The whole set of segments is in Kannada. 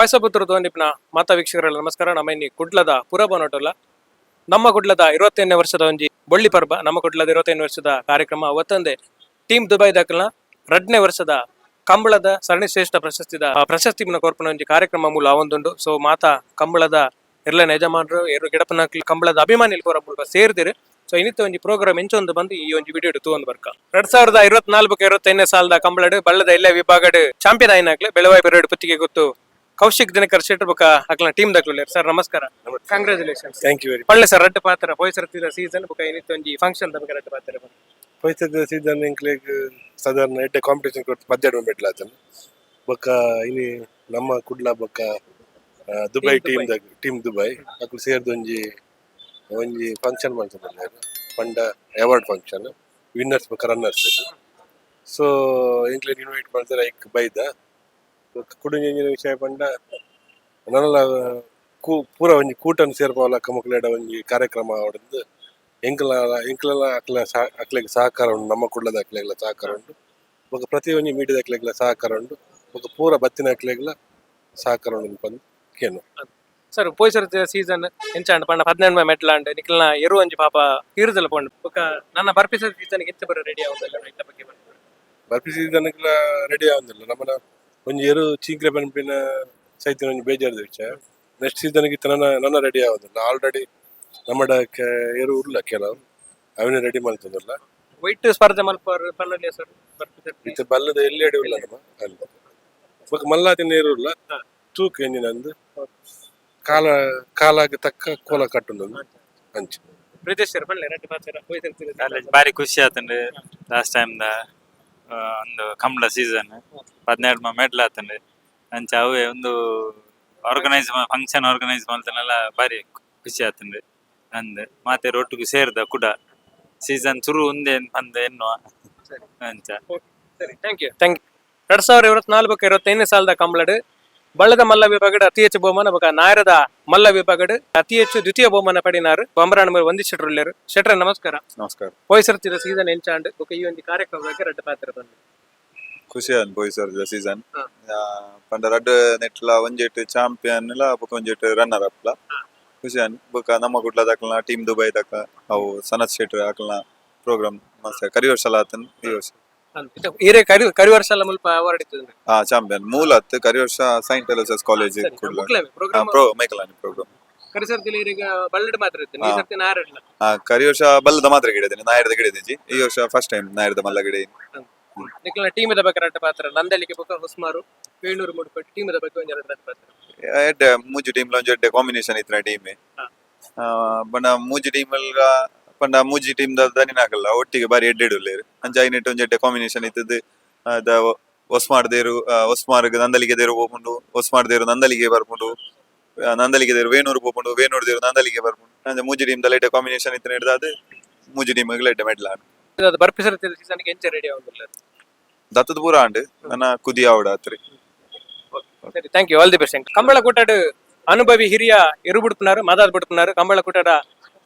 ವಾಯ್ಸಪುತ್ರ ತೋಂದಿಪ್ನ ಮಾತಾ ವೀಕ್ಷಕರೆಲ್ಲ ನಮಸ್ಕಾರ. ನಮ್ಮ ಇನ್ನಿ ಕುಡ್ಲದ ಪುರಬನೋಟಲ್ಲ. ನಮ್ಮ ಕುಡ್ಲದ ಇರವತ್ತೆಂಟನೇ ವರ್ಷದ ಒಂಜಿ ಬೊಳ್ಳಿ ಪರ್ಬ, ನಮ್ಮ ಕುಡ್ಲದ ಇರವತ್ತೆಂಟು ವರ್ಷದ ಕಾರ್ಯಕ್ರಮ. ಅವತ್ತೊಂದೇ ಟೀಮ್ ದುಬೈ ದಾಖಲ ಎರಡನೇ ವರ್ಷದ ಕಂಬಳದ ಸರಣಿ ಶ್ರೇಷ್ಠ ಪ್ರಶಸ್ತಿದ ಪ್ರಶಸ್ತಿ ಕೊರ್ಪನ ಒಂಜಿ ಕಾರ್ಯಕ್ರಮ ಮೂಲ ಅವೊಂದುಂಡು. ಸೊ ಮಾತಾ ಕಂಬಳದ ಎಲ್ಲ ಯಜಮಾನರು ಎರಡು ಗಿಡಪನ ಕಂಬಳದ ಅಭಿಮಾನಿಲ್ ಪೂರ ಮೂಲಕ ಸೇರಿದಿರು. ಸೊ ಇನ್ನಿತ್ತ ಒಂಜಿ ಪ್ರೋಗ್ರಾಮ್ ಎಂಚೊಂದು ಬಂದು ಈ ಒಂಜಿ ವಿಡಿಯೋ ತೂವೊಂದು ಬರ್ಕ. ಎರಡ್ ಸಾವಿರದ ಇರುವತ್ನಾಲ್ಕು ಇರುವತ್ತೈದನೇ ಸಾಲದ ಕಂಬಳಡು, ಬಳ್ಳದ ಎಲ್ಲ ವಿಭಾಗಡ್ ಚಾಂಪಿಯನ್ ಆಯ್ನಾಗ್ಲೆ ಬೆಳವಾಯಿ ಬೆರಡು ಪುತ್ತಿಗೆ ಗೊತ್ತು ಕೌಶಿಕ್ ದಿನಕರ್ ಶೆಟ್ರ್ ಬೊಕ ಅಕ್ಲ ಟೀಮ್ ದಕ್ಲು ಸರ್ ನಮಸ್ಕಾರ. ಕಂಗ್ರಾಚುಲೇಷನ್ ಥ್ಯಾಂಕ್ ಯು ವೆರಿ ಒಳ್ಳೆ ಸರ್ ರಡ್ಡ ಪಾತ್ರ. ಪೊಯ್ಸರ್ತಿದ ಸೀಸನ್ ಬೊಕ ಇನ್ನಿತ್ತ ಒಂಜಿ ಫಂಕ್ಷನ್ ತಮಗೆ ರಡ್ಡ ಪಾತ್ರ. ಪೈಸದ ಸೀಸನ್ ಇಂಕ್ಲೆಗ್ ಸಾಧಾರಣ ಎಡ್ಡೆ ಕಾಂಪಿಟೇಷನ್ ಕೊಟ್ಟು ಪದ್ಯಡು ಮೆಡ್ಲ ಅದನ್ನು ಬೊಕ್ಕ ಇನಿ ನಮ್ಮ ಕುಡ್ಲ ಬೊಕ್ಕ ದುಬೈ ಟೀಮ್ ದ ಟೀಮ್ ದುಬೈ ಅಕ್ಲು ಸೇರ್ದು ಒಂಜಿ ಒಂಜಿ ಫಂಕ್ಷನ್ ಮಾಡ್ತಾರೆ ಪಂಡ ಅವಾರ್ಡ್ ಫಂಕ್ಷನ್ ವಿನ್ನರ್ಸ್ ಬೊಕ್ಕ ರನ್ನರ್ಸ್ ಸೊ ಇಂಕ್ಲೆಗ್ ಇನ್ವೈಟ್ ಮಾಡ್ತಾರೆ ಐಕ್ ಬೈದ. ಕುಡುಂಜಿನ ವಿಷಯ ಪಂಡ ನನ್ನ ಕೂ ಪೂರ ಒಂಜಿ ಕೂಟನ್ ಸೇರ್ಪಾವಲ ಕಮಕ್ಲೆಡ ಒಂಜಿ ಕಾರ್ಯಕ್ರಮ ಹೊಡೆದು ಎಂಕಲ ಎಂಕಲೆಲ್ಲ ಅಕ್ಲ ಸಹ ಅಕ್ಲೆಗ್ ಸಹಕಾರ ಉಂಡು ನಮ್ಮ ಕುಳ್ಳದ ಅಕ್ಲೆಗ್ಲ ಸಹಕಾರ ಉಂಡು ಬೊಕ ಪ್ರತಿ ಒಂಜಿ ಮೀಡಿಯದ ಅಕ್ಲೆಗ್ಲ ಸಹಕಾರ ಉಂಡು ಬೊಕ ಪೂರ ಬತ್ತಿನ ಅಕ್ಲೆಗ್ಲ ಸಹಕಾರ ಉಂಡು ಬಂದು ಕೇನು ಸರ್ ಪೊಯ್ಸರ್ತಿದ ಸೀಸನ್ ಎಂಚಾಂಡ್ ಪಂಡ ಹದಿನೆಂಟು ಮೆಟ್ಲಾಂಡ್ ನಿಕ್ಲನ ಎರು ಒಂಜಿ ಪಾಪ ತೀರದಲ್ಲ ಪಂಡು. ಬೊಕ ನನ್ನ ಬರ್ಪಿಸಿದ ಸೀಸನ್ ಎಂಚ ಬರೋ ರೆಡಿ ಆಗುದಲ್ಲ ಇತ್ತ ಬಗ್ಗೆ ಬಂತು. ಬರ್ಪಿ ಸೀಸನ್ಗ್ಲ ರೆಡಿ ಆಗುದಿಲ್ಲ. ನಮ್ಮನ ಒಂಜಿ ಎರು ಚೀಕ್ರೆ ಪನ್ಪಿನ ಸೈತಿನ ಒಂಜಿ ಬೇಜಾರ್ದ ವಿಷಯ ನೆಕ್ಸ್ಟ್ ಸೀಸನ್ಗೆ ತನ ನನ್ನ ನನ್ನ ರೆಡಿ ಆಗೋದಿಲ್ಲ. ಆಲ್ರೆಡಿ ನಮ್ಮಡ ಕೆ- ಎರು ಉಲ್ಲ ಕೆಲವು ಅವನೇ ರೆಡಿ ಮಾಡ್ತದಲ್ಲ ವೈಟ್ ಸ್ಪರ್ಧೆ ಮಲ್ಪರ್ ಸರ್? ಇತ್ತ ಬಲ್ಲದ ಎಲ್ಲಿ ಅಡಿ ಉಲ್ಲ ನಮ್ಮ ಅಲ್ಲಿ. ಬೊಕ ಉಲ್ಲ. ತೂಕ ಎಂಜಿನಂದು ಕಾಲ ಕಾಲಾಗ ತಕ್ಕ ಕೋಲ ಕಟ್ಟು ಅಂಚು. ಪ್ರೀತೇಶ್ ಸರ್ ಬಲ್ಲೆ ರಡ್ಡು ಕಾಲೇಜ್ ಬಾರಿ ಖುಷಿ ಆತಂಡು. ಲಾಸ್ಟ್ ಟೈಮ್ ದ ಒಂದು ಕಂಬಳ ಸೀಸನ್ ಹದಿನೆರಡು ಮೆಡ್ಲ್ ಆತಂಡೆ ಅಂಚ ಅವೇ ಒಂದು ಆರ್ಗನೈಸ್ ಫಂಕ್ಷನ್ ಆರ್ಗನೈಸ್ ಮಾಡ್ತಾನೆಲ್ಲ ಬಾರಿ ಖುಷಿ ಆತಂಡೆ ಅಂದೆ ಮಾತೆ ರೊಟ್ಟಿಗೆ ಸೇರಿದ ಕೂಡ. ಸೀಸನ್ ಶುರು ಒಂದೇ ಅಂದ ಎನ್ನುವ. ಅಂಚ. ಸರಿ. ಥ್ಯಾಂಕ್ ಯು ಥ್ಯಾಂಕ್ ಯು ಎರಡ್ ಸಾವಿರ ಇಪ್ಪತ್ನಾಲ್ಕು ಇರುವತ್ತೈದನೇ ಸಾಲದ ಕಂಬಳಡ್ ಬಳ್ಳದ ಮಲ್ಲ ವಿಭಾಗದ ಅತಿ ಹೆಚ್ಚು ಬಹುಮಾನ ಬೊಕ ನಾಯರದ ಮಲ್ಲ ವಿಭಾಗದ ಅತಿ ಹೆಚ್ಚು ದ್ವಿತೀಯ ಬಹುಮಾನ ಪಡಿನಾರು ಬೊಂಬರಾಣ ಮೇಲೆ ಒಂದಿ ಶೆಟ್ರುಲ್ಲೇರು ಶೆಟ್ರ ನಮಸ್ಕಾರ. ನಮಸ್ಕಾರ. ಪೊಯ್ಸರ್ತಿದ ಸೀಸನ್ ಎಂಚಾಂಡ್ ಬೊಕ ಈ ಒಂದು ಕಾರ್ಯಕ್ರಮಕ್ಕೆ ರಡ್ಡ ಪಾತ್ರ ಬಂದು. ಖುಷಿ ಅನ್ ದ ಸೀಸನ್. ಪಂಡ ರಡ್ ನೆಟ್ಲ ಒಂಜೆಟ್ ಚಾಂಪಿಯನ್ ಲ ಬೊಕ ಒಂಜೆಟ್ ರನ್ನರ್ ಅಪ್ ಲ. ಖುಷಿ ಅನ್ ಬೊಕ ನಮ್ಮ ಗುಡ್ಲ ದಾಖಲ ಟೀಮ್ ದುಬೈ ದಾಖಲ ಅವು ಸನತ್ ಶೆಟ್ ಹಾಕ್ಲ ಪ್ರೋಗ್ರಾಮ್ ಮಸ್ತ್ ಕರಿ ವರ್ಷ ಆತನ್ ಈ ವರ್ಷ. ಕರಿ ಕರಿ ವರ್ಷ ಎಲ್ಲ ಮುಲ್ಪ ಅವಾರ್ಡ್ ಇತ್ತು ಹಾ ಚಾಂಪಿಯನ್ ಮೂಲತ್ ಕರಿ ವರ್ಷ saint Aloysius college Kudla. Program pro ಮೈಕಲಾನಿ ಪ್ರೋಗ್ರಾಮ್ ಕರಿ ಸರ್ತಿಲಿ ಈಗ ಬಳ್ಳಡ್ ಮಾತ್ರ ಇತ್ತು ಈ. ಸರ್ತಿ ಹಾ ಕರಿ ವರ್ಷ ಬಲ್ಲದ ಮಾತ್ರ ನಾಯರದ ಈ ವರ್ಷ ಫಸ್ಟ್ ಟೈಮ್ ನಾಯರದ ಮಲ್ಲ ಗಿಡ ಟೀಮ್ ಇದ ಬಗ್ಗೆ ರಟ್ಟ ಪಾತ್ರ ನಂದಲಿಗೆ ಬೊಕ ಹೊಸ್ಮಾರು. ಏಳ್ನೂರು ಮೂರು ಟೀಮ್ ಟೀಮದ ಬಗ್ಗೆ ಒಂದು ಎರಡು ಪಾತ್ರ ಎಡ್ಡೆ ಮೂಜಿ ಟೀಮ್ ಒಂಜಿ ಎಡ್ಡೆ ಕಾಂಬಿನೇಷನ್ ಇತ್ತಿನ ಟೀಮ್. ಮೂಜು ಮೂಜಿ ಟೀಮ್ ಪಂಡ ಮೂಜಿ ಟೀಮ್ ದನಿನಾಕಲ್ಲ ಒಟ್ಟಿಗೆ ಬಾರಿ ಎಡ್ಡೆ ಇಡುಲ್ಲೇರು ಅಂಚ ಐನೆಟ್ ಒಂಜಿ ಎಡ್ಡೆ ಕಾಂಬಿನೇಷನ್ ಇತ್ತದ ಅದ ಒಸ್ಮಾರ್ದೇರು ಒಸ್ಮಾರ್ಗ್ ನಂದಲಿಗೆ ದೇರು ಹೋಗ್ಕೊಂಡು ಒಸ್ಮಾರ್ದೇರು ನಂದಲಿಗೆ ಬರ್ಕೊಂಡು ನಂದಲಿಗೆ ದೇರು ವೇಣೂರು ಹೋಗ್ಕೊಂಡು ವೇಣೂರು ದೇರು ನಂದಲಿಗೆ ಬರ್ಕೊಂಡು ಅಂದ್ರೆ ಮೂಜಿ ಟೀಮ್ ದಲ್ಲ ಎಡ್ಡೆ ಕಾಂಬಿನೇಷನ್ ಇತ್ತು ನಡೆದ ಅದು ಮೂಜಿ ಟೀಮ್ ಎಡ್ಡೆ ಮೆಡ್ಲ ಅದು ಸೀಸನ್ಗೆ ಎಂಚ ರೆಡಿ ಆಗುದಿಲ್ಲ. ದತ್ತದ ಪೂರ ಆಂಡ್ ನನ್ನ ಕುದಿ ಆವಡ ಆತ್ರಿ ಸರಿ thank you all the best Kambala ಕೂಟಡ್ ಅನುಭವಿ ಹಿರಿಯ ಇರುಬುಡ್ಪುನಾರು ಮಾದಾದ್ ಬಿಡ್ಪುನಾರು ಕಂಬಳ ಕೂಟದ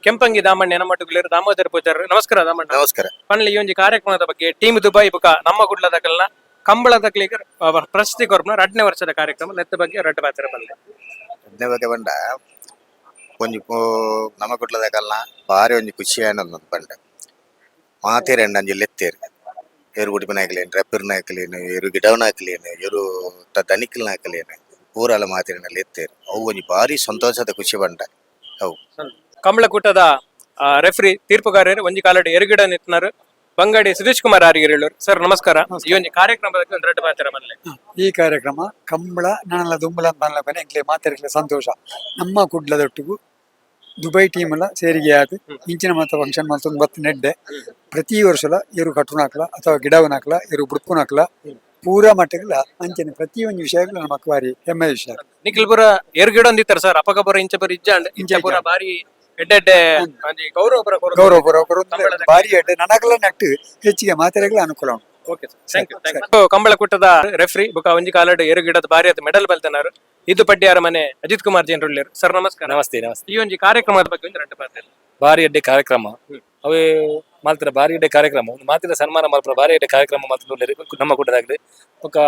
ಕೆಂಪಂಗಿ ದಾಮಣ್ಣ ನಮ್ಮಟ್ಟುಗಳರು ದಾಮೋದರ ಪೂಜಾರು ನಮಸ್ಕಾರ ದಾಮಣ್ಣ ನಮಸ್ಕಾರ. ಪನ್ಲಿ ಈ ಒಂದು ಕಾರ್ಯಕ್ರಮದ ಬಗ್ಗೆ ಟೀಮ್ ದುಬೈ ಬುಕ ನಮ್ಮ ಗುಡ್ಲದ ಕಲ್ನ ಕಂಬಳದ ಪ್ರಶಸ್ತಿ ಕೊರ್ಪುನ ಎರಡನೇ ವರ್ಷದ ಕಾರ್ಯಕ್ರಮ ನೆತ್ತ ಬಗ್ಗೆ ರಡ್ಡು ಪಾತ್ರ ಬಂದೆ. ಎರಡನೇ ಬಗ್ಗೆ ಬಂಡ ಪೋ- ನಮ್ಮ ಕುಟ್ಲದ ಕಲ್ನ ಬಾರಿ ಒಂಜಿ ಖುಷಿ ಪಂಡ ಬಂಡ ಮಾತೇರು ಅಂಜಿ ಲೆತ್ತೇರು ಏರು ಗುಡಿಪನ ನಾಯ್ಕಲೇನು ರೆಪ್ಪರ್ನ ಹಾಕಲೇನು ಏರು ಗಿಡವನ ಹಾಕಲೇನು ಏರು ದನಿಕಲ್ನ ಹಾಕಲೇನು ಊರೆಲ್ಲ ಮಾತೇರಿನ ಲೆತ್ತೇರು ಅವು ಒಂಜಿ ಬಾರಿ ಸಂತೋಷದ ಖುಷಿ ಬಂಡ ಅವು. ಕೂಟದ ರೆಫ್ರಿ ತೀರ್ಪುಗಾರರು ಒಂಜಿ ಕಾಲಡಿ ಎರಗಿಡ ನಿಂತನರು ಬಂಗಡಿ ಸುದೀಶ್ ಕುಮಾರ್ ಆರಿಗೆರ್ ಹೇಳೋರು? ಸರ್ ನಮಸ್ಕಾರ. ಈ ಒಂದು ಕಾರ್ಯಕ್ರಮದ ಒಂದು ಪಾತ್ರ ಬಂದೆ ಈ ಕಾರ್ಯಕ್ರಮ ಕಂಬಳ ನಾನಲ್ಲ ದುಂಬಲ ಅಂತ ಎಂಕ್ಲೆ ಮಾತಾಡಲಿಕ್ಕೆ ಸಂತೋಷ. ನಮ್ಮ ಕುಡ್ಲದೊಟ್ಟಿಗೂ ದುಬೈ ಟೀಮ್ಲ ಸೇರಿಗೆ ಆದ್ ಇಂಚಿನ ಮಾತ ಫಂಕ್ಷನ್ ಮಾತೊಂದು ಬತ್ತು ನೆಡ್ಡೆ. ಪ್ರತಿ ವರ್ಷಲ ಇರು ಕಟ್ಟುನಾಕ್ಲ ಅಥವಾ ಗಿಡವನಾಕ್ಲ ಇರು ಬುಡ್ಪುನಾಕ್ಲ ಪೂರ ಮಟ್ಟಗಳ ಅಂಚನೆ ಪ್ರತಿ ಒಂದು ವಿಷಯಗಳು ನಮಕ್ ಬಾರಿ ಹೆಮ್ಮೆ ವಿಷಯ. ನಿಖಿಲ್ ಪುರ ಎರಗಿಡ ಅಂದಿತ್ತಾರ ಸರ್ ಅಪಕ ಪುರ ಇಂಚ ಪುರ ಇಂಚ. ಪುರ ಬಾರಿ ಎಡ್ಡೆ ಎಡ್ಡೆ ಒಂಜಿ ಗೌರವ ಪುರ ಕೊರೊಂದು. ಗೌರವ ಪೂರ್ವ ಕೊರೊಂದು ಬಾರಿ ಅಡ್ಡೆ ನನಗಲ ನಟ್ಟು ಹೆಚ್ಚಿಗೆ ಮಾತಾಡಗಳ ಅನುಕೂಲ ಉಂಟು. Okay thank you thank you Kambala ಕುಟ್ಟದ referee ಬುಕ ಒಂಜಿ ಕಾಲಡ್ ಏರು ಗಿಡದ ಬಾರಿ ಆದ ಮೆಡಲ್ ಬಲ್ತನಾರು. ಇದು ಪಡ್ಡಿಯಾರ ಮನೆ ಅಜಿತ್ ಕುಮಾರ್ ಜನರುಳ್ಳೇರು. ಸರ್ ನಮಸ್ಕಾರ. ನಮಸ್ತೆ ನಮಸ್ತೆ. ಈ ಒಂಜಿ ಕಾರ್ಯಕ್ರಮದ ಬಗ್ಗೆ ಒಂದು ರಡ್ಡು ಪಾತೆರ್ ಬಾರಿ ಅಡ್ಡೆ ಕಾರ್ಯಕ್ರಮ. ಅವೇ ಮಾಲ್ತಿನ ಬಾರಿ ಎಡ್ಡೆ ಕಾರ್ಯಕ್ರಮ. ಒಂದು ಮಾತಿನ ಸನ್ಮಾನ ಮಾತ್ರ ಬಾರಿ ಎಡ್ಡೆ ಕಾರ್ಯಕ್ರಮ ಮಾತ್ರ ನಮ್ಮ ಕೂಟದಾಗಲಿ. ಬೊಕ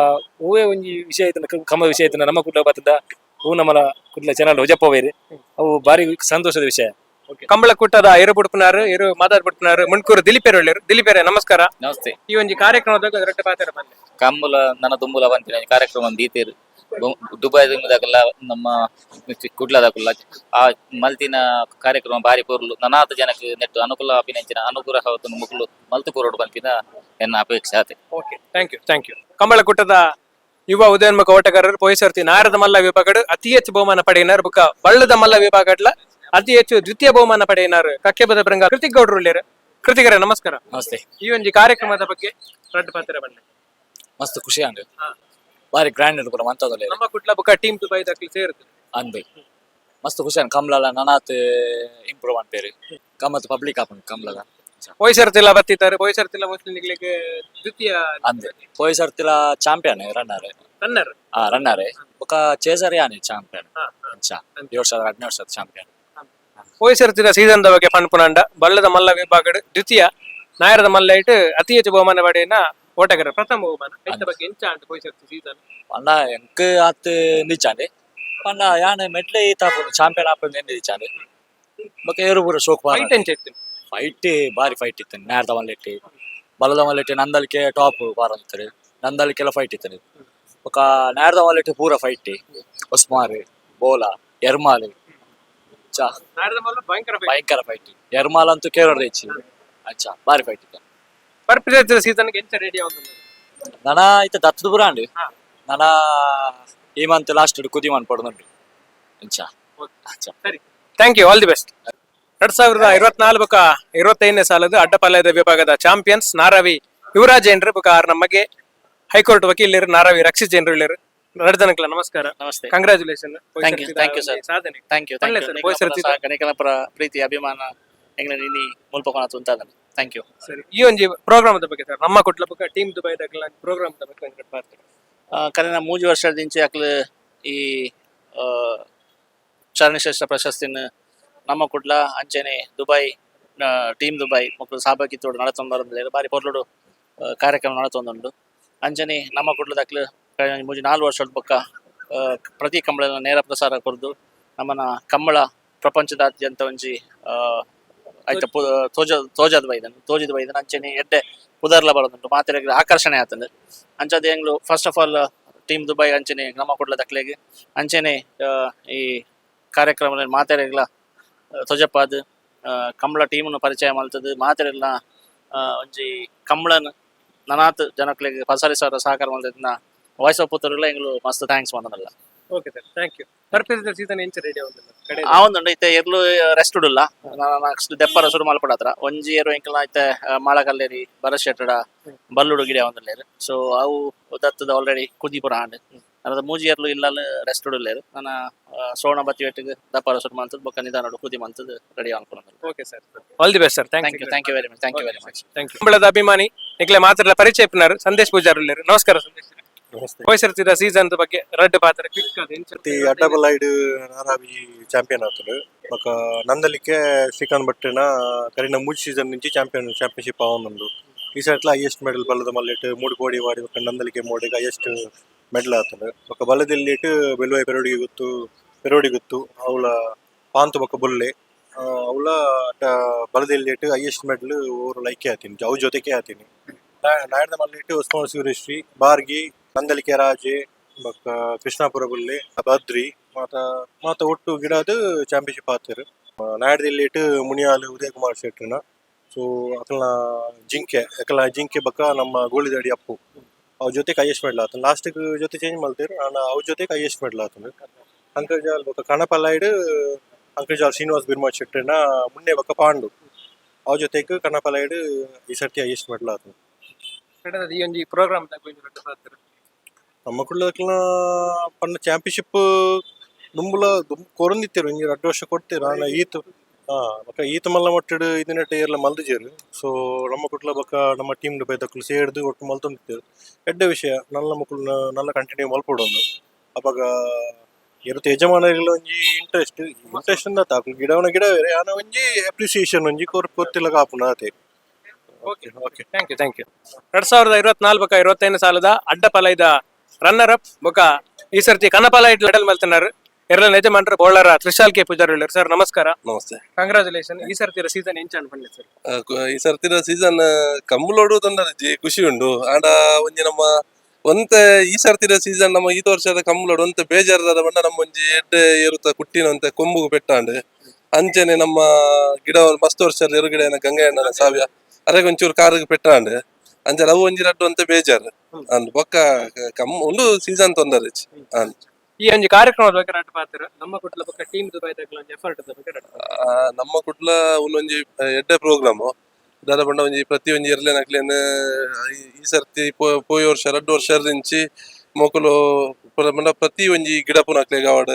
ಹೂವೇ ಒಂಜಿ ವಿಷಯ ಐತನ ಕಮ್ಮ ವಿಷಯ ಐತನ ನಮ್ಮ ಕೂಟ ಬತ್ತದ ಹೂ ನಮ್ಮಲ ಕುಡ್ಲ ಚಾನಲ್ ಹೊಜಪ್ಪವೇರಿ ಅವು ಬಾರಿ ಸಂತೋಷದ ವಿಷಯ. ಕಂಬಳ ಕುಟ್ಟದ ಇರು ಬುಡ್ಪನಾರು ಇರು ಮಾತಾಡ್ ಬಿಡ್ಪನಾರು ಮುಣ್ಕೂರು ದಿಲೀಪೇರ್ ಒಳ್ಳೆರು ದಿಲೀಪೇರೆ ನಮಸ್ಕಾರ. ನಮಸ್ತೆ. ಈ ಒಂದು ಕಾರ್ಯಕ್ರಮದಾಗ ರಡ್ಡ ಪಾತ್ರ ಬಂದೆ ಕಂಬುಲ ನನ್ನ ತುಂಬುಲ ಬಂತಿನ ಕಾರ್ಯಕ್ರಮ ದೀತೇರು ದುಬೈ ದಿಂಗದಾಗಲ್ಲ ನಮ್ಮ ಕುಡ್ಲದಾಗಲ್ಲ. ಆ ಮಲ್ತಿನ ಕಾರ್ಯಕ್ರಮ ಬಾರಿ ಪೂರ್ಲು. ನನಾದ ಜನಕ್ಕೆ ನೆಟ್ಟು ಅನುಕೂಲ ಅಭಿನಂಚಿನ ಅನುಗ್ರಹ ಮುಗಲು ಮಲ್ತು ಕೂರೋಡು ಬಂತಿನ ನನ್ನ ಅಪೇಕ್ಷೆ ಆತೆ. Okay thank you thank you Kambala ಕುಟ್ಟದ ಯುವ ಉದಯೋನ್ಮುಖ ಓಟಗಾರರು ಪೊಯ್ಸರ್ತಿ ನಾರದ ಮಲ್ಲ ವಿಭಾಗಡು ಅತಿ ಹೆಚ್ಚು ಬಹುಮಾನ ಪಡೆಯಿನಾರು ಬುಕ್ಕ ಬಳ್ಳದ ಮಲ್ಲ ವಿಭಾಗಡ್ಲ ಅತಿ ಹೆಚ್ಚು ದ್ವಿತೀಯ ಬಹುಮಾನ ಪಡೆಯಿನಾರು ಕಕ್ಕೆಬದ ಬೃಂಗ ಕೃತಿಕ್ ಗೌಡ್ರು ಉಳ್ಳೇರು. ಕೃತಿಕರ ನಮಸ್ಕಾರ. ನಮಸ್ತೆ. ಈ ಒಂದು ಕಾರ್ಯಕ್ರಮದ ಬಗ್ಗೆ ರಡ್ ಪಾತ್ರ ಬಂದೆ ಮಸ್ತ್ ಖುಷಿ ಅಂಡ್ ಹಾ. ಬಾರಿ ಗ್ರ್ಯಾಂಡ್ ಇರ್ಬೋದು ಮಂತದಲ್ಲ ನಮ್ಮ ಕುಟ್ಲ ಬುಕ್ಕ ಟೀಮ್ ದುಬೈ ದಕ್ಲಿ ಸೇರುತ್ತೆ. ಅಂದ್ರೆ ಮಸ್ತ್ ಖುಷಿ ಅಂಡ್ ಕಮ್ಲಲ ನನಾತ್ ಇಂಪ್ರೂವ್ ಅಂಪೇರು ಕಮ್ಮತ್ ಪಬ್ಲಿಕ್ ಆಪನ್ ಕಮ್ಲಲ ಪೊಯ್ಸರ್ತಿಲ್ಲ ಬತ್ತಿದ್ದಾರೆ ಪೊಯ್ಸರ್ತಿಲ್ಲ ಮೋಸ್ಟ್ಲಿ ನಿಗ್ಲಿಕ್ಕೆ ದ್ವಿತೀಯ ಅಂದ್ರೆ ಪೊಯ್ಸರ್ ಸರ್ತಿಲ ಚಾಂಪಿಯನ್ ರನ್ನರ್ ರನ್ನರ್ ಆ ರನ್ನರ್ ಒಕ ಚೇಸರ್ ಯಾನೆ ಚಾಂಪಿಯನ್ ಅಂಚ ಏಳು ಸಾವಿರದ ಹದಿನೇಳು ಸಾವಿರದ ಚಾಂಪಿಯನ್ ಪೊಯ್ಸರ್ತಿನ ಸೀಸನ್ ದ ಬಗ್ಗೆ ಪನ್ಪುನಂಡ ಬಳ್ಳದ ಮಲ್ಲ ವಿಭಾಗಡು ದ್ವಿತೀಯ ನಾಯರದ ಮಲ್ಲ ಇಟ್ಟು ಅತಿ ಹೆಚ್ಚು ಬಹುಮಾನ ಪಡೆಯನ್ನ ಓಟಗಾರ ಪ್ರಥಮ ಬಹುಮಾನ. ಐತ ಬಗ್ಗೆ ಎಂಚ ಅಂತ ಪೊಯ್ಸರ್ತಿ ಸೀಸನ್ ಅಣ್ಣ ಎಂಕ್ ಆತ್ ನಿಚಾಂಡೆ ಅಣ್ಣ ಯಾನೆ ಮೆಟ್ಲೆ ಈತ ಚಾಂಪಿಯನ್ ಆಪನ್ ಎಂದ್ ನಿಚಾಂಡೆ ಬೊಕ ಏರು ಪೂರ ಶೋಕ್ ಎಂಚ ಫೈಟ್ భారీ ಫೈಟ್ ಇತ್ತು ನ್ಯಾರ್ದ ಮಲ್ಲೆಟ್ಟಿ ಬಲದ ಮಲ್ಲೆಟ್ಟಿ ನಂದಲಿಕೆ ಟಾಪ್ ಬಾರ ಅಂತಾರೆ ನಂದಲಿಕ್ಕೆಲ್ಲ ಫೈಟ್ ఒక నేరద వాళ్ళకి పూర ఫైట్. ఉస్మార్ బోలా ఎర్మాలి భయంకర ఫైట్. ఎర్మాల్ అంతా కేరళ తెచ్చి అచ్చా భారీ ఫైట్ పర్ఫెక్ట్ సీజన్ ఎంత రెడీ అయితే దత్తపుర అండి. నా ఈ మంత్ లాస్ట్ కుదీమని పడుతుంది అచ్చా అచ్చా thank you all the best ಎರಡ್ ಸಾವಿರದ ಇರುವತ್ನಾಲ್ಕ ಇರುವತ್ತೈದನೇ ಸಾಲದ ಅಡ್ಡಪಾಲಯದ ವಿಭಾಗದ ಚಾಂಪಿಯನ್ಸ್ ನಾರಾವಿ ಯುವರಾಜ್ ಏನ್ರಿ? ಬುಕ ಆರ್ ನಮಗೆ ಹೈಕೋರ್ಟ್ ವಕೀಲರು ನಾರಾವಿ ರಕ್ಷಿತ್ ಜೇನ್ರು ನಡೆದನಕ್ಲ ನಮಸ್ಕಾರ. ನಮಸ್ತೆ. Congratulation thank. ಸಾಧನೆ. ಥ್ಯಾಂಕ್ ಯು ಇರ್ತಿತ್ತು. ಗಣಿಕನ ಪರ ಪ್ರೀತಿ ಅಭಿಮಾನ ಎಂಗ್ಲ ಇಲ್ಲಿ ಮುಲ್ಪಕೋಣ ಥ್ಯಾಂಕ್ ಯು ಸರಿ ಈ ಒಂಜಿ ಪ್ರೋಗ್ರಾಮದ ಬಗ್ಗೆ ಸರ್ ನಮ್ಮ ಕೊಟ್ಲ ಬುಕ್ಕ ಟೀಮ್ ದುಬೈದಾಗಲ ಪ್ರೋಗ್ರಾಮದ ಬಗ್ಗೆ ಒಂದ್ ಪಾತ್ರ ಕರೆನ ಮೂಜಿ ವರ್ಷದಿಂಚೆ ಅಕ್ಲು ಈ ಚರಣಶ್ರೇಷ್ಠ ಪ್ರಶಸ್ತಿನ ನಮ್ಮ ಕುಡ್ಲ, ಅಂಚೆನೆ, ದುಬೈ ಟೀಮ್ ದುಬೈ ಮಕ್ಕಳು ಸಾಬಕಿತ್ತೋಡು ನಡತೊಂದು ಬಾರಿ ಪೊರ್ಲುಡು ಕಾರ್ಯಕ್ರಮ ನಡತೊಂದುಂಡು ಅಂಚನೆ, ನಮ್ಮ ಕುಡ್ಲದಕ್ಲು ಮೂಜಿ ನಾಲ್ಕು ವರ್ಷದ ಪಕ್ಕ ಪ್ರತಿ ಕಂಬಳ ನೇರ ಪ್ರಸಾರ ಕೊರ್ದು ನಮ್ಮನ ಕಂಬಳ ಪ್ರಪಂಚದಾದ್ಯಂತ ಒಂಜಿ ಆಯ್ತ ತೋಜ, ತೋಜದ ಬೈದನು ತೋಜದ ಬೈದನು ಅಂಚನೆ ಎಡ್ಡೆ ಪುದರ್ಲ ಬರೋದುಂಟು ಮಾತೆರೆಗ್ಲ ಆಕರ್ಷಣೆ ಆತಂದು. ಅಂಚದ ಹೆಂಗ್ಲು first of all team Dubai ಅಂಚನೆ ನಮ್ಮ ಕುಡ್ಲ ದಕ್ಲೆಗೆ ಅಂಚನೆ ಈ ಕಾರ್ಯಕ್ರಮ ಮಾತೆರೆಗ್ಲ ತೊಜಪಾದ್ ಕಂಬಳ ಟೀಮ್ ಪರಿಚಯ ಮಲ್ತದು ಮಾತ್ರ ಆ, ಒಂಜಿ ಕಂಬಳನ್ ನನಾತ್ ಜನಕ್ಲೆಗ್ ಪಸಾರಿ ಸಾರ ಸಹಕಾರ ಮಲ್ತದ್ನ ವಾಯ್ಸ್ ಆಫ್ ಪುತ್ತೂರ್ಲ ಎಂಗ್ಲು ಮಸ್ತ್ ಥ್ಯಾಂಕ್ಸ್ ಮಾಡೋದಲ್ಲ ಓಕೆ ಸರ್ ಥ್ಯಾಂಕ್ ಯು ಪರ್ಪಿಸರ್ ಸೀಸನ್ ಎಂಚ ರೆಡಿ ಆಗುದಿಲ್ಲ. ಕಡೆ ಆ ಒಂದು ಐತೆ ಎರ್ಲು ರೆಸ್ಟ್ ಉಡುಲ್ಲ. ನೆಕ್ಸ್ಟ್ ದೆಪ್ಪರ ಶುರು ಮಲ್ಪಡತ್ರ ಒಂಜಿ ಏರು ಎಂಕಲ್ನ ಐತೆ ಮಾಳಕಲ್ಲೇರಿ ಬರಶೆಟ್ಟಡ ಬಲ್ಲುಡು ಗಿಡ ಒಂದಲ್ಲೇರಿ. ಸೊ ಅವು ದತ್ತದ ಆಲ್ರೆಡಿ ಕುದಿ ಪುರ ಹಾಂಡ್ ನನ್ನ ಮೂಜಿ ಏರ್ಲು ಇಲ್ಲಲ್ಲ ರೆಸ್ಟ್ ಉಡಲೇರು ನನ್ನ ಸೋಣ ಬತ್ತಿ ಒಟ್ಟಿಗೆ ದಪ್ಪರ ಶುರು ಮಲ್ತದ್ ಬೊಕ್ಕ ನಿಧಾನ ಕುದಿ ಮಲ್ತದ್ ರೆಡಿ ಅನ್ಕೊಂಡು okay sir all the best sir thank thank you thank you very much thank you very much thank you ಕಂಬಳದ ಅಭಿಮಾನಿ ನಿಕ್ಲೆ ಮಾತ್ರ ಪರಿಚಯ ಇಪ್ಪನಾರು ಸಂದೇಶ್ ಪೂಜಾರ್ ಉಳ್ಳೇರು ನಮಸ್ಕಾರ ಸಂದೇಶ್ ನಮಸ್ತೆ ಹೋಯ್ಸಿರ್ತಿದ ಸೀಸನ್ ಬಗ್ಗೆ ರಡ್ಡ್ ಪಾತ್ರ ಕ್ವಿಕ್ ಅದು ಎಂಚ ಈ ಅಡ್ಡಬಲೈಡ್ ನಾರಾವಿ ಚಾಂಪಿಯನ್ ಆತನು ಬೊಕ ನಂದಲಿಕ್ಕೆ ಶ್ರೀಕಾಂತ್ ಭಟ್ನ ಕರಿನ ಮೂಜಿ ಸೀಸನ್ నుంచి ಚಾಂಪಿಯನ್ ಚಾಂಪಿಯನ್ಶಿಪ್ ಅವನೊಂದು ಈ ಸರ್ಟ್ಲ ಹೈಯೆಸ್ಟ್ ಮೆಡಲ್ ಬಲ್ಲದ ಮಲ್ಲಿಟ್ಟು ಮೂಡು ಕೋಡಿ ವಾಡಿ ಬೊಕ ನಂದಲಿಕೆ ಮೋಡಿಗೆ ಹೈಯೆಸ್ಟ್ ಮೆಡಲ್ ఒక ಬೆಲ್ವಾಯಿ ಪೆರೋಡಿ ಗೊತ್ತು ಪೆರೋಡಿ ಗೊತ್ತು ಅವಳ ಪಾಂತ ಬೊಕ ಬುಲ್ಲೆ. ಆ, ಅವಳ ಬಲದಲ್ಲಿಟ್ಟು ಹೈಯೆಸ್ಟ್ ಮೆಡಲ್ ಓರು ಲೈಕೆ ಆತೀನಿ ಅವ್ ಜೊತೆಗೆ ಆತೀನಿ ನಾಯದ ಮಲ್ಲಿಟ್ಟು ಉಸ್ಮಾನ್ ಸೂರ್ಯಶ್ರೀ ಬಾರ್ಗಿ ನಂದಲಿಕೆ ರಾಜೆ ಬೊಕ್ಕ ಕೃಷ್ಣಾಪುರ ಬುಲ್ಲೆ ಬದ್ರಿ ಮಾತ ಮಾತ ಒಟ್ಟು ಗಿಡದ ಚಾಂಪಿಯನ್ಶಿಪ್ ಆತರು ನಾಡ್ದಲ್ಲಿ ಇಟ್ಟು ಮುನಿಯಾಲು ಉದಯ್ ಕುಮಾರ್ ಶೆಟ್ರಿನ ಸೊ ಅಕಲ್ನ ಜಿಂಕೆ ಅಕಲ್ನ ಜಿಂಕೆ ಬಕ್ಕ ನಮ್ಮ ಗೋಳಿದಡಿ ಅಪ್ಪು. ಅವ್ರ ಜೊತೆಗೆ ಹೈಯೆಸ್ಟ್ ಮೆಡಲ್ ಆತನ? ಲಾಸ್ಟಿಗೆ ಜೊತೆ ಚೇಂಜ್ ಮಾಡ್ತೀರು ನಾನು ಅವ್ರ ಜೊತೆಗೆ ಹೈಯೆಸ್ಟ್ ಮೆಡಲ್ ಆತನು? ಅಂಕರ್ಜಾಲ್ ಬೊಕ್ಕ ಕಣಪಲ್ಲಾಯ್ಡು ಅಂಕಜಾಲ್ ಶ್ರೀನಿವಾಸ್ ಬಿರ್ಮಾ ಶೆಟ್ಟಿನ ಮುನ್ನೆ ಬಕ್ಕ ಪಾಂಡು ಅವ್ರ ಜೊತೆಗೆ ಕಣಪಲ್ಲಾಯ್ಡು ಈ ಸರ್ತಿ ಹೈಯೆಸ್ಟ್ ಮೆಡಲ್ ಆತನು. ಕಡೆದ ಈ ಒಂಜಿ ಪ್ರೋಗ್ರಾಮ್ ನಮ್ಮ ಕುಳ್ಳಕ್ಲ ಪನ್ನ ಚಾಂಪಿಯನ್ಶಿಪ್ ದುಂಬುಲ ದುಂಬು ಕೊರಂದಿತ್ತೇರು ಇಂಜಿನ ಅಡ್ಡ ವರ್ಷ ಕೊಡ್ತೀರ ಈತ ಹಾ ಬೊಕ ಈತ ಮಲ್ಲ ಮಟ್ಟಡು ಇದನ್ನೆಟ್ಟ ಏರ್ಲ ಮಲ್ದಿಜೇರು. ಸೊ, ನಮ್ಮ ಕುಟ್ಲ ಬೊಕ ನಮ್ಮ ಟೀಮ್ ಬೈದಕ್ಲು ಸೇರ್ದು ಒಟ್ಟು ಮಲ್ತೊಂದಿತ್ತೇರು. ಎಡ್ಡ ವಿಷಯ ನನ್ನ ಮಕ್ಕಳು ನನ್ನ ಕಂಟಿನ್ಯೂ ಮಲ್ಪಡೋದು. ಅವಾಗ ಇರುತ್ತೆ ಯಜಮಾನರಿಗೆಲ್ಲ ಒಂಜಿ ಇಂಟ್ರೆಸ್ಟ್ ಇಂಟ್ರೆಸ್ಟ್ ಅಂದ ತಾಕು ಗಿಡವನ ಗಿಡ ಬೇರೆ ಆನ ಒಂಜಿ ಅಪ್ರಿಸಿಯೇಷನ್ ಒಂಜಿ ಕೊರ್ ಕೊರ್ತಿಲ್ಲ ಕಾಪುನ ಆತೆ. Okay okay thank you thank you ಎರಡ್ ಸಾವಿರದ ಇರುವತ್ನಾಲ್ಕ ಇರವತ್ತೈದು ಸಾಲದ ಅಡ್ಡಪಲೈದ ರನ್ನರ್ ಅಪ್ ಬೊಕ ಈ ಸರ್ತಿ ಕನ್ನಪಲ ಇಟ್ ಮೆಡಲ್ ಮಲ್ತನಾರು. ಎರಲ ಯಜಮಾನರು ಬೋಳರ ತ್ರಿಶಾಲ್ ಕೆ ಪೂಜಾರಿ ಹೇಳಿ ಸರ್ ನಮಸ್ಕಾರ. ನಮಸ್ತೆ. ಕಂಗ್ರಾಚುಲೇಷನ್ ಈ ಸರ್ತಿ ಸೀಸನ್ ಎಂಚ ಬಂದಿದೆ ಸರ್? ಆ, ಕು- ಈ ಸರ್ತಿನ ಸೀಸನ್ ಕಮ್ಮುಲೋಡು ತಂಡರಜ್ಜಿ ಖುಷಿ ಉಂಡು ಆಂಡ ಒಂಜಿ ನಮ್ಮ ಒಂತೆ ಈ ಸರ್ತಿನ ಸೀಸನ್ ನಮ್ಮ ಈ ವರ್ಷದ ಕಮ್ಮುಲೋಡು ಒಂತೆ ಬೇಜಾರದ ಬಣ್ಣ ನಮ್ಮ ಒಂಜಿ ಎಡ್ಡೆ ಏರುತ್ತ ಕುಟ್ಟಿನ ಒಂತ ಕೊಂಬುಗು ಪೆಟ್ಟಾಂಡ್. ಅಂಚನೆ ನಮ್ಮ ಗಿಡ ಮಸ್ತ್ ವರ್ಷದ ಎರುಗಿಡ ಗಂಗಯ್ಯಣ್ಣನ ಸಾವಿಯ ಅರೆಗೆ ಒಂಚೂರು ಕಾರಿಗೆ ಪೆಟ್ಟಾಂಡ್. ಅಂಚೆ ಅವು ಒಂಜಿ ರಡ್ಡು ಅಂತ ಬೇಜಾರು. ಅಂದ್ ಬೊಕ್ಕ ಕಮ್ ಉಂಡು ಸೀಸನ್ ತೊಂದರೆ ಅಂದ್. ಈ ಒಂದು ಕಾರ್ಯಕ್ರಮದ ಬಗ್ಗೆ ರಟ್ ನಮ್ಮ ಕುಟ್ಲ ಪಕ್ಕ ಟೀಮ್ ದುಬೈದಾಗ ಒಂಜಿ ಎಫರ್ಟ್ ಬಗ್ಗೆ ರಟ್ ಆ, ನಮ್ಮ ಕುಟ್ಲ ಉಂದೊಂಜಿ ಎಡ್ಡೆ ಪ್ರೋಗ್ರಾಮ್ ದಾದ ಪಂಡ ಒಂಜಿ ಪ್ರತಿ ಒಂಜಿ ಇರ್ಲೆ ಅಕ್ಲೆನ್ ಈ ಸರ್ತಿ ಪೋ- ಪೋಯ್ ವರ್ಷ ರಡ್ಡು ವರ್ಷ ಇರ್ದಿಂಚಿ ಮೊಕುಲು ಪುರ ಪ್ರತಿ ಒಂಜಿ ಗಿಡಪು ನಕ್ಲೆ ಗಾವಡ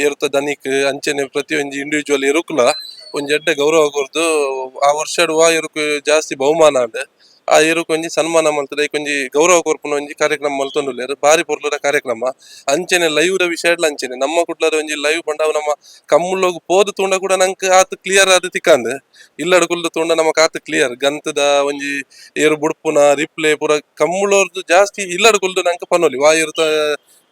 ಏರುತ್ತ ದನಿಕ್ ಅಂಚೆನೆ ಪ್ರತಿ ಒಂಜಿ ಇಂಡಿವಿಜುವಲ್ ಇರುಕುಲ ಒಂಜಿ ಎಡ್ಡೆ ಗೌರವ ಕೊರ್ದು ಆ ವರ್ಷ ವಾ ಇರುಕು ಜಾಸ್ತಿ ಬಹುಮಾನ ಅಂಡ್ ಆ ಇರುಕು ಸನ್ಮಾನ ಮಲ್ತದ ಒಂಜಿ ಗೌರವ ಕೊರ್ಪುನ ಒಂಜಿ ಕಾರ್ಯಕ್ರಮ ಮಲ್ತೊಂದುಲ್ಲೆರ್ ಬಾರಿ ಪೊರ್ಲುದ ಕಾರ್ಯಕ್ರಮ. ಅಂಚನೆ ಲೈವ್ ರ ವಿಷಯಡ್ಲ ಅಂಚನೆ. ನಮ್ಮ ಕುಡ್ಲದ ಒಂಜಿ ಲೈವ್ ಪಂಡ ನಮ್ಮ ಕಮ್ಮುಲ್ಲೋಗ್ ಪೋದು ತೂಂಡ ಕೂಡ ನಂಗೆ ಆತು ಕ್ಲಿಯರ್ ಆದ್ ತಿಕ್ಕಂದ್. ಇಲ್ಲಡ್ ಕುಲ್ದು ತೂಂಡ ನಮಕ್ ಆತ್ ಕ್ಲಿಯರ್ ಗಂತದ ಒಂಜಿ ಏರು ಬುಡ್ಪುನ ರಿಪ್ಲೇ ಪೂರ ಕಮ್ಮುಳೋರ್ದು ಜಾಸ್ತಿ ಇಲ್ಲಡ್ ಕುಲ್ದು ನಂಗೆ ಪನೋಲಿ. ವಾ ಇರ್ತ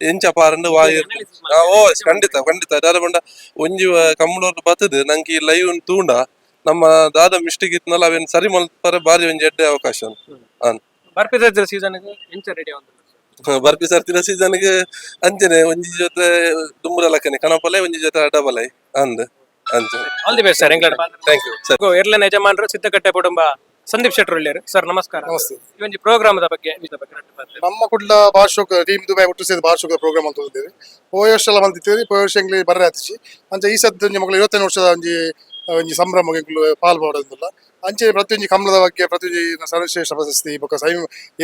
ಎಂಚ ಪಾರಂಡ್ ವಾ ಇರ್ತ. ಆ, ಓ ಖಂಡಿತ ಖಂಡಿತ. ದಾದ ಬಂಡ ಒಂಜಿ ಕಮ್ಮುಳೋರ್ದು ಬತ್ತದ ನಂಗೆ ಲೈವ್ ತೂಂಡ. ನಮ್ಮ ದಾದ ಮಿಸ್ಟೇಕ್ ಇತ್ತನಲ್ಲ ಅವೇನು ಸರಿ ಮಲ್ತಾರೆ ಬಾರಿ ಒಂಜಿ ಎಡ್ಡೆ ಅವಕಾಶ ಬರ್ಪಿದ ಸೀಸನ್ ಎಂಚ ರೆಡಿ ಸರ್ ಬರ್ಪಿ ಸರ್ತಿನ ಸೀಸನ್ಗೆ ಅಂಚನೆ ಒಂಜಿ ಜೊತೆ ದುಂಬುರ ಲಕ್ಕನೆ ಕಣಪಲೆ ಒಂಜಿ ಜೊತೆ ಅಡಬಲೈ ಅಂದ್ ಅಂಚನೆ all the best sir England thank you sir ಎರಲನ ಯಜಮಾನರು ಸಿದ್ದಕಟ್ಟೆ ಕುಟುಂಬ ಸಂದೀಪ್ ಶೆಟ್ರು ಒಳ್ಳೆಯರು ಸರ್ ನಮಸ್ಕಾರ. ನಮಸ್ತೆ. ಈ ಒಂದು ಪ್ರೋಗ್ರಾಮದ ಬಗ್ಗೆ ಬಗ್ಗೆ ನಮ್ಮ ಕುಡ್ಲ ಭಾಷೋಕ ಟೀಮ್ ದುಬೈ ಒಟ್ಟು ಸೇರಿ ಭಾಷೋಕ ಪ್ರೋಗ್ರಾಮ್ ಅಂತ ಹೋಗಿದ್ದೇವೆ ಹೋದ ವರ್ಷ ಎಲ್ಲ ಮಲ್ತಿದ್ದೇವೆ ಹೋದ ವರ್ಷ ಎಂಗ್ಲಿ ಬರ್ರೆ ಅಂಚೆ ಈ ಸದ್ದು ಮಕ್ಕಳು ಇವತ್ತೈದು ವರ್ಷದ ಒಂಜಿ ಒಂಜಿ ಪಾಲ್ ಮಾಡೋದಿಲ್ಲ ಅಂಚೆ ಪ್ರತಿಯೊಂಜಿ ಕಮಲದ ಬಗ್ಗೆ ಪ್ರತಿಯೊಂಜಿ ಸರ್ವಶ್ರೇಷ್ಠ ಪ್ರಶಸ್ತಿ ಬೊಕ್ಕ ಸೈ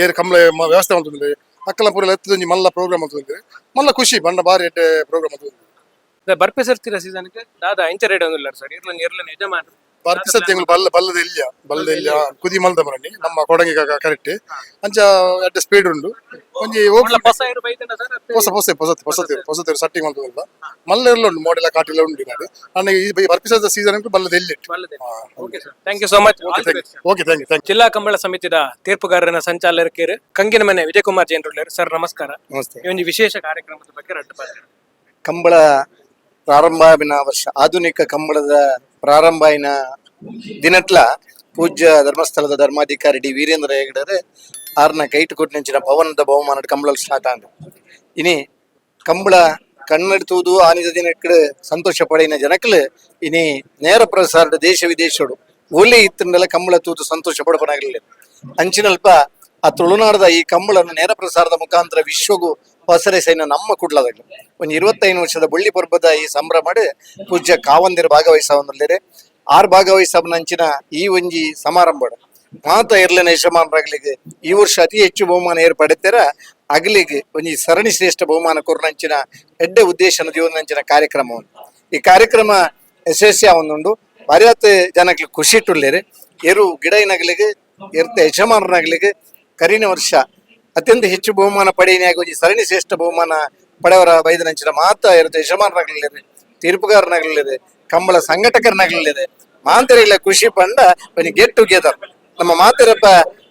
ಏರ್ ಕಮಲ ವ್ಯವಸ್ಥೆ ಮಾಡ್ತಿದ್ದೇವೆ ಅಕ್ಕಲ ಪೂರ ಎತ್ತದ ಒಂಜಿ ಮಲ್ಲ ಪ್ರೋಗ್ರಾಮ್ ಅಂತಂದ್ರೆ ಮಲ್ಲ ಖುಷಿ, ಬಣ್ಣ ಬಾರಿ ಎಡ್ಡೆ ಪ್ರೋಗ್ರಾಮ್ ಅಂತಂದ್ರೆ ಬರ್ಪೆ ಸರ್ತಿರ ಸೀಸನ್ಗೆ ದಾದ ಎಂಚ ರೆಡಿ ಒಂದಿಲ್ಲ ಸರ್, ಇರ್ಲನ್ ಇರ್ಲನ್ ಯಜಮಾನರು. ಬರ್ತಿ ಸತ್ಯಗಳು ಬಲ್ಲ ಬಲ್ಲದ ಇಲ್ಲ ಬಲ್ಲದ ಇಲ್ಲ. ಕುದಿ ಮಲ್ದ ಮರಣಿ ನಮ್ಮ ಕೊಡಂಗಿ ಕರೆಕ್ಟ್. ಅಂಚ ಅಡ್ಡ ಸ್ಪೀಡ್ ಉಂಡು ಒಂಜಿ ಹೊಸ ಹೊಸ ಹೊಸ ಹೊಸ ಹೊಸ ಸಟ್ಟಿಂಗ್ ಅಂತ ಮಲ್ಲ ಇರಲ್ಲ ಉಂಟು ಮೋಡೆಲ್ಲ ಕಾಟಿಲ್ಲ ಉಂಟು ನಾಡು ನನಗೆ ಈ ಬರ್ಪಿಸದ ಸೀಸನ್ ಉಂಟು ಬಲ್ಲದ sir thank you so much okay thank you okay thank you thank ಜಿಲ್ಲಾ ಕಂಬಳ ಸಮಿತಿದ ತೀರ್ಪುಗಾರನ ಸಂಚಾಲಕರು ಕಂಗಿನ ಮನೆ ವಿಜಯಕುಮಾರ್ ಜೈನ್ರುಳ್ಳರು. ಸರ್ ನಮಸ್ಕಾರ. ನಮಸ್ತೆ. ಈ ಒಂದು ವಿಶೇಷ ಕಾರ್ಯಕ್ರಮದ ಬಗ್ಗೆ ರಟ್ಟು ಕಂಬಳ ಪ್ರಾರಂಭ ವರ್ಷ ಆಧುನಿಕ ಕಂಬಳದ ಪ್ರಾರಂಭಾಯಿನ ದಿನಟ್ಲ ಪೂಜ್ಯ ಧರ್ಮಸ್ಥಳದ ಧರ್ಮಾಧಿಕಾರಿ ಡಿ ವೀರೇಂದ್ರ ಹೆಗಡೆ ಆರ್ನ ಕೈಟ್ ಕೊಟ್ಟಿನ ಭವನದ ಬಹುಮಾನ ಕಂಬಳ ಸ್ಟಾರ್ಟ್ ಆಂಡ ಇನಿ ಕಂಬಳ ಕಣ್ಣೆಡ್ತುವುದು ಆನಿದ ದಿನಕ್ಕೆ ಸಂತೋಷ ಪಡೆಯಿನ ಜನಕ್ಲ್ ಇನಿ ನೇರ ಪ್ರಸಾರದ ದೇಶ ವಿದೇಶಡು ಓಲಿ ಇತ್ತಿನಲ್ಲ ಕಂಬಳ ತೂತು ಸಂತೋಷ ಪಡಪನಾಗಲಿಲ್ಲ ಅಂಚಿನಲ್ಪ ಆ ತುಳುನಾಡದ ಈ ಕಂಬಳನ್ನು ನೇರ ಪ್ರಸಾರದ ಮುಖಾಂತರ ವಿಶ್ವಗೂ ಹೊಸರೆ ಸೈನ ನಮ್ಮ ಕುಡ್ಲದಾಗ ಒಂದು ಇರುವತ್ತೈದು ವರ್ಷದ ಬಳ್ಳಿ ಪರ್ಬದ ಈ ಸಂಭ್ರಮ ಪೂಜ್ಯ ಕಾವಂದಿರ ಭಾಗವಹಿಸವನ್ನಲ್ಲಿರೆ ಆರ್ ಭಾಗವಹಿಸವನಂಚಿನ ಈ ಒಂಜಿ ಸಮಾರಂಭ ಮಾತ ಇರ್ಲಿನ ಯಶಮಾನರಾಗ್ಲಿಗೆ ಈ ವರ್ಷ ಅತಿ ಹೆಚ್ಚು ಬಹುಮಾನ ಏರ್ಪಡುತ್ತೀರ ಅಗಲಿಗೆ ಒಂಜಿ ಸರಣಿ ಶ್ರೇಷ್ಠ ಬಹುಮಾನ ಕೊರ್ನಂಚಿನ ಎಡ್ಡೆ ಉದ್ದೇಶನ ಜೀವನಂಚಿನ ಕಾರ್ಯಕ್ರಮ. ಈ ಕಾರ್ಯಕ್ರಮ ಯಶಸ್ವಿ ಆವೊಂದುಂಡು ಬರಿಯತ್ ಜನಕ್ಕೆ ಖುಷಿ ಇಟ್ಟುಳ್ಳೇರಿ ಎರು ಗಿಡ ನಗಲಿಗೆ ಎರ್ತ ಯಜಮಾನರಾಗ್ಲಿಗೆ ಕರಿನ ವರ್ಷ ಅತ್ಯಂತ ಹೆಚ್ಚು ಬಹುಮಾನ ಪಡೆಯನೆಯಾಗಿ ಸರಣಿ ಶ್ರೇಷ್ಠ ಬಹುಮಾನ ಪಡೆಯವರ ಬೈದನಂಚಿನ ಮಾತ ಇರುತ್ತೆ. ಯಜಮಾನರಾಗಲಿದೆ ತೀರ್ಪುಗಾರನಾಗಲಿದೆ ಕಂಬಳ ಸಂಘಟಕರನಾಗಲಿದೆ ಮಾಂತರಿಗಳ ಖುಷಿ ಪಂಡ ಒಂದು ಗೆಟ್ ಟುಗೆದರ್ ನಮ್ಮ ಮಾತರಪ್ಪ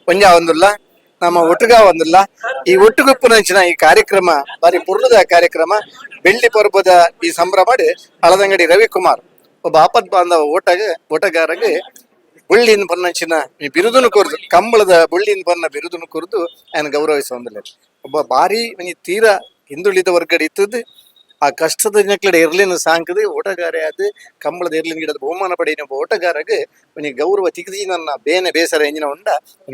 ಪಂಜಾ ಒಂದುಲ್ಲ, ನಮ್ಮ ಒಟ್ಟುಗ ಒಂದಿಲ್ಲ. ಈ ಒಟ್ಟುಗುಪ್ಪುನಂಚಿನ ಈ ಕಾರ್ಯಕ್ರಮ ಬಾರಿ ಪುರ್ಲದ ಕಾರ್ಯಕ್ರಮ, ಬೆಳ್ಳಿ ಪರ್ವದ ಈ ಸಂಭ್ರಮ ಹಳದಂಗಡಿ ರವಿಕುಮಾರ್, ಒಬ್ಬ ಆಪತ್ ಬಾಂಧವ ಓಟಗ, ಓಟಗಾರಗೆ ಬುಳ್ಳಿನ ಪನ್ನಂಚಿನ ಈ ಬಿರುದನ್ನು ಕೊರದು, ಕಂಬಳದ ಬುಳ್ಳಿನ ಬಣ್ಣ ಬಿರುದನ್ನು ಕೊರದು ಆಯ್ನ ಗೌರವಿಸ ಒಬ್ಬ ಬಾರಿ ಮನೆ ತೀರ ಹಿಂದುಳಿದ ವರ್ಗಡ ಇತ್ತದ್ದು ಆ ಕಷ್ಟದ ನೆಕ್ಲಡೆ ಇರ್ಲಿನ ಸಾಂಕದ ಓಟಗಾರೆ ಅದು ಕಂಬಳದ ಇರ್ಲಿನ ಗಿಡದ ಬಹುಮಾನ ಪಡೆಯಿನ ಒಬ್ಬ ಓಟಗಾರಗ ಗೌರವ ತಿಗದಿ ನನ್ನ ಬೇನೆ ಬೇಸರ ಎಂಜಿನ ಉಂಡ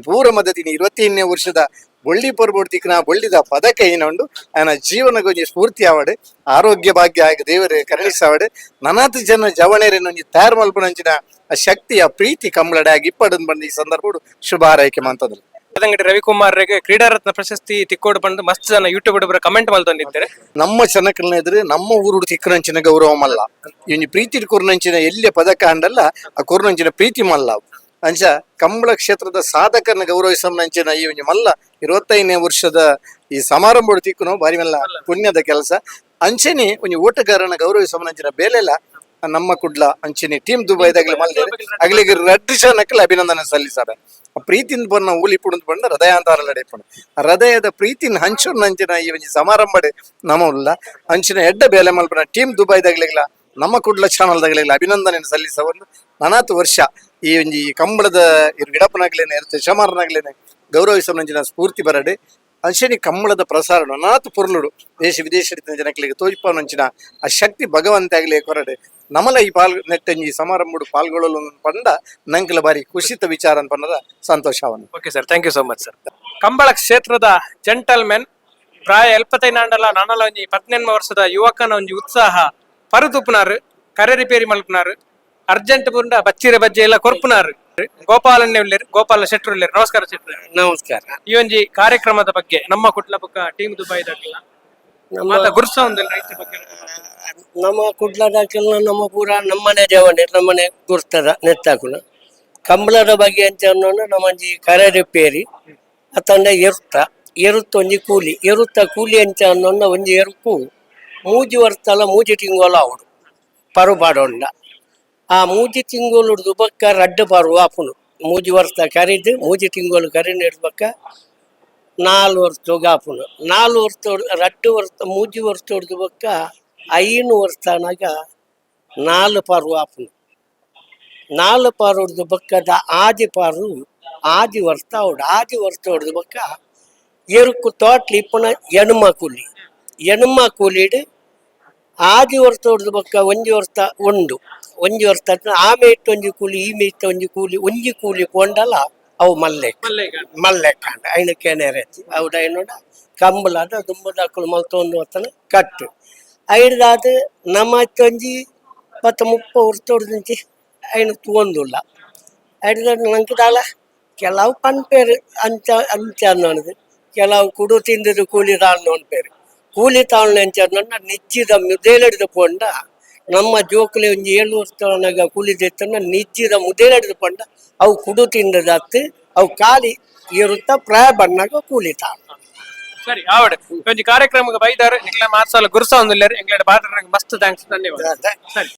ಪೂರ ಮದತಿ ಇವತ್ತೆಂಟನೇ ವರ್ಷದ ಬೊಳ್ಳಿ ಪರ್ಬೋಡ್ ತಿಕ್ಕಿನ ಬೊಳ್ಳಿದ ಪದಕ ಏನುಂಡು ಆಯನ ಜೀವನಕ್ಕೆ ಒಂಜಿ ಸ್ಫೂರ್ತಿ ಆವಡೆ ಆರೋಗ್ಯ ಭಾಗ್ಯ ಆಗ ದೇವರೇ ಕರುಣಿಸಾವಡೆ ನನಾತ್ ಜನ ಜವಣೇರಿನ ಒಂಜಿ ತಯಾರು ಮಲ್ಪನಂಚಿನ ಆ ಶಕ್ತಿಯ ಆ ಪ್ರೀತಿ ಕಂಬಳಡೆ ಆಗಿ ಇಪ್ಪಡನ್ ಬಂದ ಈ ಸಂದರ್ಭ ಶುಭ ಆರೈಕೆ ಮಂತದ್ರು ಅದಂಗಡಿ ರವಿಕುಮಾರ್ ಕ್ರೀಡಾ ರತ್ನ ಪ್ರಶಸ್ತಿ ತಿಕ್ಕೋಡು ಬಂದು ಮಸ್ತ್ ಜನ ಯೂಟ್ಯೂಬ್ ಒಬ್ಬರ ಕಮೆಂಟ್ ಮಲ್ತೊಂದಿದ್ದಾರೆ ನಮ್ಮ ಚೆನ್ನಕಲ್ನ ಎದುರು ನಮ್ಮ ಊರು ತಿಕ್ಕನಂಚಿನ ಗೌರವ ಮಲ್ಲ. ಇವ್ನು ಪ್ರೀತಿ ಕುರ್ನಂಚಿನ ಎಲ್ಲಿ ಪದಕ ಹಂಡಲ್ಲ ಆ ಕುರ್ನಂಚಿನ ಪ್ರೀತಿ ಮಲ್ಲ. ಅಂಚ ಕಂಬಳ ಕ್ಷೇತ್ರದ ಸಾಧಕರನ್ನ ಅಂಚಿನ ಈ ಮಲ್ಲ ಇರುವತ್ತೈದನೇ ವರ್ಷದ ಈ ಸಮಾರಂಭ ತಿಕ್ಕುನು ಬಾರಿ ಮಲ್ಲ ಪುಣ್ಯದ ಕೆಲಸ. ಅಂಚೆನಿ ಒಂಜಿ ಓಟಗಾರನ ಗೌರವಿಸಮ್ ಅಂಚಿನ ಬೇಲೆಲ್ಲ ನಮ್ಮ ಕುಡ್ಲ ಅಂಚೆನೆ ಟೀಮ್ ದುಬೈದಾಗಲಿ ಮಲ್ಲ. ಅಗ್ಲಿಗೆ ರಡ್ಡಿಶ ಜನಕ್ಕೆ ಅಭಿನಂದನೆ ಸಲ್ಲಿಸಾರೆ ಪ್ರೀತಿನ ಬನ್ನ ಊಲಿ ಪುಡುಂದು ಬಂದ ಹೃದಯಾಂತಾರ ಪುಣ. ಹೃದಯದ ಪ್ರೀತಿನ ಹಂಚೂರ್ ಅಂಚಿನ ಈ ಒಂಜಿ ಸಮಾರಂಭಡೆ ನಮ ಉಲ್ಲ ಅಂಚಿನ ಎಡ್ಡ ಬೇಲೆ ಮಲ್ಪನ ಟೀಮ್ ದುಬೈದಾಗ್ಲಿಗ್ಲ ನಮ್ಮ ಕುಡ್ಲ ಚಾನಲ್ದಾಗ್ಲಿಗ್ಲ ಅಭಿನಂದನೆ ಸಲ್ಲಿಸವನ್ನು ನನಾತು ವರ್ಷ. ಈ ಒಂಜಿ ಕಂಬಳದ ಗಿಡಪನಾಗ್ಲೇನೆ ಇರುತ್ತೆ ಶಮಾರನಾಗ್ಲೇನೆ ಸಂಬಂಧಿನ ಸ್ಫೂರ್ತಿ ಬರಡೆ. ಅಂಶನಿ ಕಂಬಳದ ಪ್ರಸಾರ ನಾತು ಪುರ್ಲುಡು ದೇಶ ವಿದೇಶದ ಜನಗಳಿಗೆ ತೋಜ್ಪಾನಂಚಿನ ಆ ಶಕ್ತಿ ಭಗವಂತ ಆಗ್ಲಿ ಕೊರಡೆ. ನಮಲ ಈ ಪಾಲ್ ನೆಟ್ಟಂಜಿ ಸಮಾರಂಭಡು ಪಾಲ್ಗೊಳ್ಳಲು ಪಂಡ ನಂಕಲ ಬಾರಿ ಖುಷಿತ ವಿಚಾರ ಪನ್ನದ ಸಂತೋಷವನ್ನು okay sir thank you so much sir Kambala ಕ್ಷೇತ್ರದ ಜೆಂಟಲ್ಮೆನ್ ಪ್ರಾಯ ಎಲ್ಪತ್ತೈನಾಂಡಲ ನಾನಲ ಒಂಜಿ ಪದ್ನೆನ್ಮ ವರ್ಷದ ಯುವಕನ ಒಂಜಿ ಉತ್ಸಾಹ, ಪರುತುಪ್ಪುನಾರು, ಕರೆ ರಿಪೇರಿ ಮಲ್ಪುನಾರು. ಅರ್ಜೆಂಟ್ ಪುಂಡ ಬಚ್ಚಿರ ಬಜ್ಜೆ ಎಲ್ಲ ಕೊರ್ಪುನಾರು. ಗೋಪಾಲನ್ನೇ ಉಳ್ಳೇರು ಗೋಪಾಲ ಶೆಟ್ರು ಉಳ್ಳೇರು ನಮಸ್ಕಾರ ಶೆಟ್ರು ನಮಸ್ಕಾರ. ಈ ಒಂಜಿ ಕಾರ್ಯಕ್ರಮದ ಬಗ್ಗೆ ನಮ್ಮ ಕುಟ್ಲ ಪಕ್ಕ ಟೀಮ್ ದುಬೈ ಮಾತ ಗುರುಸ ಒಂದಿಲ್ಲ ರೈತ ಬಗ್ಗೆ. ನಮ್ಮ ಕುಡ್ಲದಾಕೆಲ್ಲ ನಮ್ಮ ಪೂರ ನಮ್ಮನೆ ದೇವನೆ ನಮ್ಮನೆ ಗುರ್ತದ ನೆತ್ತಾಕುಲ ಕಂಬಳದ ಬಗ್ಗೆ ಅಂತ ನಮ್ಮಂಜಿ ಕರೆ ರಿಪೇರಿ ಅತ್ತಂಡ ಎರುತ್ತ ಎರುತ್ತ ಒಂಜಿ ಕೂಲಿ ಎರುತ್ತ ಕೂಲಿ ಅಂತ ಅನ್ನೋನ ಒಂಜಿ ಎರುಕು ಮೂಜಿ ವರ್ತಲ ಮೂಜಿ ತಿಂಗೋಲ ಅವಡು. ಪರು ಪಾಡೊಂಡ ಆ ಮೂಜಿ ತಿಂಗೋಲು ದುಬಕ್ಕ ರಡ್ಡು ಬರುವ ಆಪುನು. ಮೂಜಿ ವರ್ಷ ಕರಿದು, ಮೂಜಿ ತಿಂಗೋಲು ಕರಿ ನೆಡ್ಬಕ್ಕ ನಾಲ್ ವರ್ಷ ಆಪುನು. ನಾಲ್ ವರ್ಷ ರಡ್ಡು ವರ್ಷ, ಮೂಜಿ ವರ್ಷ ದುಬಕ್ಕ ಐನು ವರ್ಷನಾಗ ನಾಲ್ ಪಾರು ಆಪುನು. ನಾಲ್ ಪಾರು ದುಬಕ್ಕದ ಬಕ್ಕದ ಆದಿ ಪಾರು ಆದಿ ವರ್ಷ ಹೊಡ್ ಆದಿ ವರ್ಷ ಹೊಡ್ದು ಬಕ್ಕ ಎರುಕು ತೋಟ್ಲಿ ಇಪ್ಪನ ಎಣ್ಮ ಕೂಲಿ. ಎಣ್ಮ ಕೂಲಿಡು ಆದಿ ವರ್ಷ ಹೊಡ್ದು ಒಂಜಿ ವರ್ಷ ಉಂಡು. ಒಂಜಿ ವರ್ಷ ಆಮೆ ಇಟ್ಟು ಒಂಜಿ ಕೂಲಿ ಈಮೆ ಇಟ್ಟು ಒಂಜಿ ಕೂಲಿ ಒಂಜಿ ಕೂಲಿ ಕೊಂಡಲ್ಲ ಅವು ಮಲ್ಲೆ ಮಲ್ಲೇಗ ಮಲ್ಲೆ ಕಾಂಡ ಐನಕ್ಕೇನೆ ರೆಚ್ಚಿ ಅವ್ಡ ಏನೋಡ ಕಂಬಳದ ದುಂಬದಾಕುಲು ಮಲ್ತೊಂದು ಹೊತ್ತನ ಕಟ್ಟು ಐಡ್ದಾದ ನಮ್ಮ ಒಂಜಿ ಪತ್ತ ಮುಪ್ಪ ವರ್ಷ ಹೊಡ್ದಿಂಚಿ ಐನು ತೂಂದುಲ್ಲ ಐಡ್ದಾದ ನಂಗೆ ದಾಳ ಕೆಲವು ಪನ್ಪೇರು ಅಂಚ ಅಂಚ ಅನ್ನೋದು ಕೆಲವು ಕುಡು ತಿಂದದು ಕೂಲಿ ತಾಳ್ನ ಅನ್ಪೇರು ಕೂಲಿ ತಾಳ್ನ ಅಂಚ ನನ್ನ ನಿಜ್ಜಿದ ಮುದೇಲಿಡಿದು ಪೋಂಡ ನಮ್ಮ ಜೋಕುಲಿ ಒಂಜಿ ಏಳು ವರ್ಷನಾಗ ಕೂಲಿ ತೆತ್ತನ ನಿಜ್ಜಿದ ಮುದೇಲಿಡಿದು ಪಂಡ ಅವು ಕುಡು ತಿಂದದತ್ತು ಅವು ಕಾಲಿ ಇರುತ್ತ ಪ್ರಾಯ ಬಣ್ಣಾಗ ಕೂಲಿ ತಾಳು ಸರಿ ಆವಡೆ. ಒಂಜಿ ಕಾರ್ಯಕ್ರಮಕ್ಕೆ ಬೈದಾರು. ನಿಕ್ಲ ಮಾರ್ಸಲ್ ಗುರುಸ ಒಂದಿಲ್ಲೇರು ಎಂಗ್ಲಡ್ ಬಾರ್ಡರ್ ಮಸ್ತ್ ಥ್ಯಾಂಕ್ಸ್ ಧನ್ಯವಾದ. ಸರಿ.